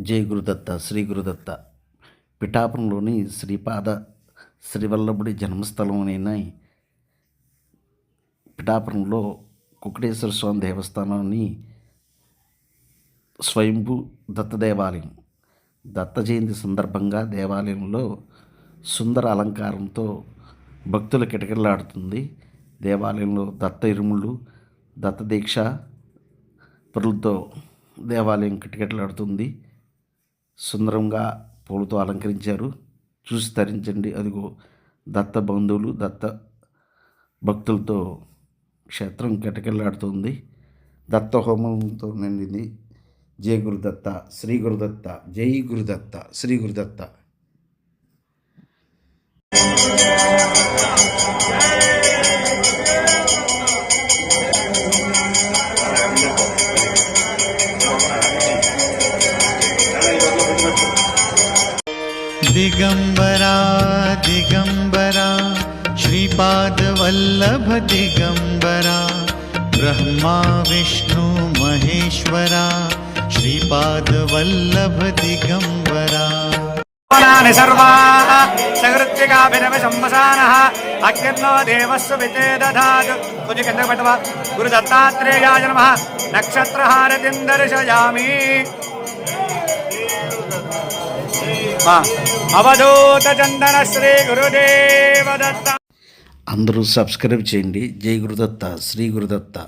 జై గురుదత్త శ్రీ గురుదత్త. పిఠాపురంలోని శ్రీపాద శ్రీవల్లభుడి జన్మస్థలమైన పిఠాపురంలో కుకటేశ్వర స్వామి దేవస్థానాన్ని స్వయంభూ దత్త దేవాలయం. దత్త జయంతి సందర్భంగా దేవాలయంలో సుందర అలంకారంతో భక్తుల కిటకిలాడుతుంది దేవాలయంలో దత్త ఇరుములు దత్త దీక్ష పరులతో దేవాలయం కిటకిటలాడుతుంది. సుందరంగా పూలతో అలంకరించారు. చూసి తరించండి. అదిగో దత్త బంధువులు దత్త భక్తులతో క్షేత్రం కిటకిల్లాడుతుంది దత్త హోమంతో నిండింది. జై గురుదత్త శ్రీ గురుదత్త జై గురుదత్త శ్రీ గురుదత్త. दिगम्बरा दिगम्बरा श्रीपादवल्लभ दिगम्बरा ब्रह्मा विष्णु महेश्वरा श्रीपादवल्लभ दिगम्बराणि सर्वाः देवस्व विते अग्रिम देवस्वधा गुरुदत्तात्रेयाय नमः। नक्षत्रहारतिं दर्शयामि అవధూత చందన శ్రీ గురుదేవ దత్త అందరూ సబ్స్క్రైబ్ చేయండి. జై గురుదత్త శ్రీ గురుదత్త.